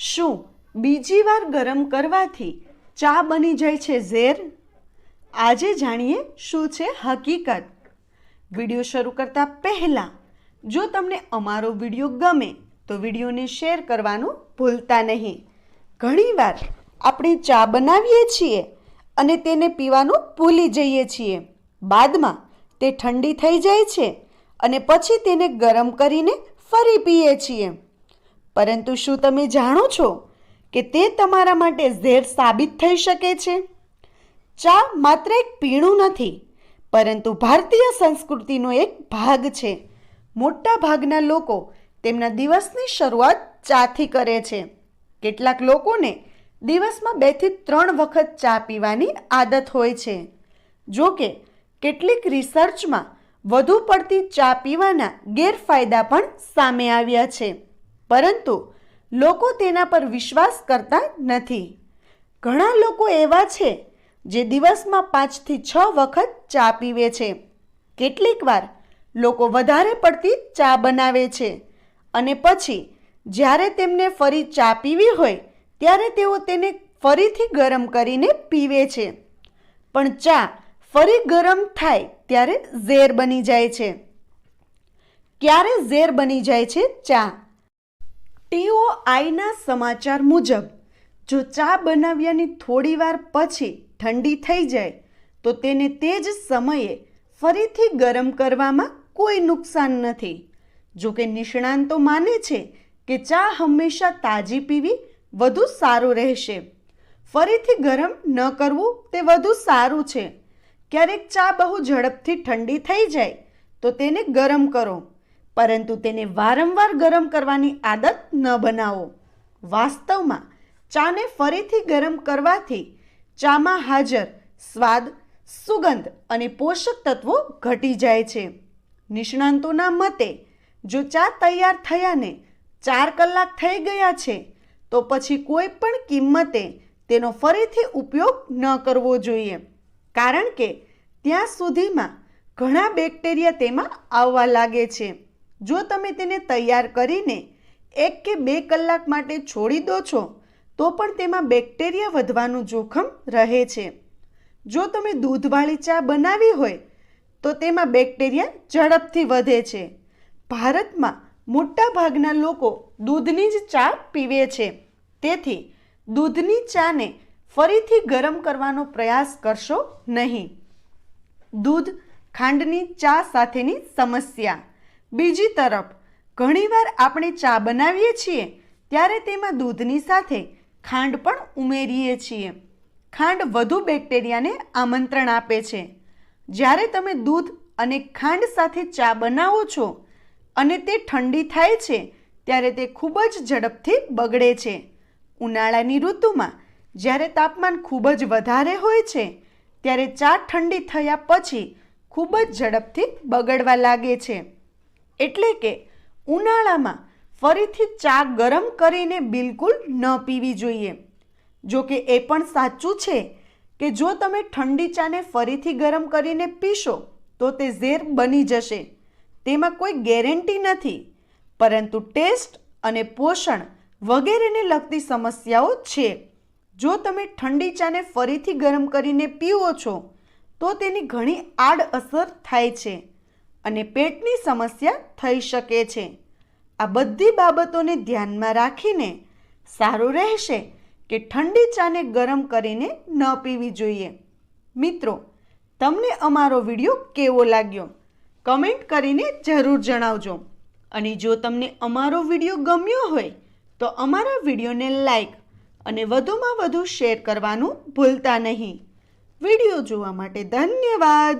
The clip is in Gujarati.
શું બીજી વાર ગરમ કરવાથી ચા બની જાય છે ઝેર? આજે જાણીએ શું છે હકીકત. વીડિયો શરૂ કરતા પહેલાં, જો તમને અમારો વીડિયો ગમે, તો વિડીયોને શેર કરવાનું ભૂલતા નહીં. ઘણીવાર આપણે ચા બનાવીએ છીએ અને તેને પીવાનું ભૂલી જઈએ છીએ. બાદમાં તે ઠંડી થઈ જાય છે અને પછી તેને ગરમ કરીને ફરી પીએ છીએ. પરંતુ શું તમે જાણો છો કે તે તમારા માટે ઝેર સાબિત થઈ શકે છે? ચા માત્ર એક પીણું નથી, પરંતુ ભારતીય સંસ્કૃતિનો એક ભાગ છે. મોટા ભાગના લોકો તેમના દિવસની શરૂઆત ચાથી કરે છે. કેટલાક લોકોને દિવસમાં બેથી ત્રણ વખત ચા પીવાની આદત હોય છે. જો કે, કેટલીક રિસર્ચમાં વધુ પડતી ચા પીવાના ગેરફાયદા પણ સામે આવ્યા છે. પરંતુ લોકો તેના પર વિશ્વાસ કરતા નથી. ઘણા લોકો એવા છે જે દિવસમાં પાંચથી છ વખત ચા પીવે છે. કેટલીક વાર લોકો વધારે પડતી ચા બનાવે છે અને પછી જ્યારે તેમને ફરી ચા પીવી હોય ત્યારે તેઓ તેને ફરીથી ગરમ કરીને પીવે છે. પણ ચા ફરી ગરમ થાય ત્યારે ઝેર બની જાય છે. ક્યારે ઝેર બની જાય છે ચા? ટીઓઆઈના સમાચાર મુજબ, જો ચા બનાવ્યાની થોડી વાર પછી ઠંડી થઈ જાય, તો તેને તે જ સમયે ફરીથી ગરમ કરવામાં કોઈ નુકસાન નથી. જો કે નિષ્ણાંતો માને છે કે ચા હંમેશા તાજી પીવી વધુ સારું રહેશે. ફરીથી ગરમ ન કરવું તે વધુ સારું છે. ક્યારેક ચા બહુ ઝડપથી ઠંડી થઈ જાય, તો તેને ગરમ કરો. પરંતુ તેને વારંવાર ગરમ કરવાની આદત ન બનાવો. વાસ્તવમાં, ચાને ફરીથી ગરમ કરવાથી ચામાં હાજર સ્વાદ, સુગંધ અને પોષક તત્વો ઘટી જાય છે. નિષ્ણાંતોના મતે, જો ચા તૈયાર થયાને ચાર કલાક થઈ ગયા છે, તો પછી કોઈ પણ કિંમતે તેનો ફરીથી ઉપયોગ ન કરવો જોઈએ. કારણ કે, ત્યાં સુધીમાં ઘણા બેક્ટેરિયા તેમાં આવવા લાગે છે. જો તમે તેને તૈયાર કરીને એક કે બે કલાક માટે છોડી દો છો, તો પણ તેમાં બેક્ટેરિયા વધવાનું જોખમ રહે છે. જો તમે દૂધવાળી ચા બનાવી હોય, તો તેમાં બેક્ટેરિયા ઝડપથી વધે છે. ભારતમાં મોટાભાગના લોકો દૂધની જ ચા પીવે છે. તેથી દૂધની ચાને ફરીથી ગરમ કરવાનો પ્રયાસ કરશો નહીં. દૂધ ખાંડની ચા સાથેની સમસ્યા બીજી તરફ, ઘણીવાર આપણે ચા બનાવીએ છીએ ત્યારે તેમાં દૂધની સાથે ખાંડ પણ ઉમેરીએ છીએ. ખાંડ વધુ બેક્ટેરિયાને આમંત્રણ આપે છે. જ્યારે તમે દૂધ અને ખાંડ સાથે ચા બનાવો છો અને તે ઠંડી થાય છે, ત્યારે તે ખૂબ જ ઝડપથી બગડે છે. ઉનાળાની ઋતુમાં જ્યારે તાપમાન ખૂબ જ વધારે હોય છે, ત્યારે ચા ઠંડી થયા પછી ખૂબ જ ઝડપથી બગડવા લાગે છે. એટલે કે ઉનાળામાં ફરીથી ચા ગરમ કરીને બિલકુલ ન પીવી જોઈએ. જો કે એ પણ સાચું છે કે જો તમે ઠંડી ચાને ફરીથી ગરમ કરીને પીશો, તો તે ઝેર બની જશે. તેમાં કોઈ ગેરંટી નથી. પરંતુ ટેસ્ટ અને પોષણ વગેરેને લગતી સમસ્યાઓ છે. જો તમે ઠંડી ચાને ફરીથી ગરમ કરીને પીવો છો, તો તેની ઘણી આડઅસર થાય છે. અને પેટની સમસ્યા થઈ શકે છે. આ બધી બાબતોને ધ્યાનમાં રાખીને સારું રહેશે કે ઠંડી ચાને ગરમ કરીને ન પીવી જોઈએ. મિત્રો, તમને અમારો વીડિયો કેવો લાગ્યો? કમેન્ટ કરીને જરૂર જણાવજો. અને જો તમને અમારો વીડિયો ગમ્યો હોય, તો અમારા વિડીયોને લાઈક અને વધુમાં વધુ શેર કરવાનું ભૂલતા નહીં. વીડિયો જોવા માટે ધન્યવાદ.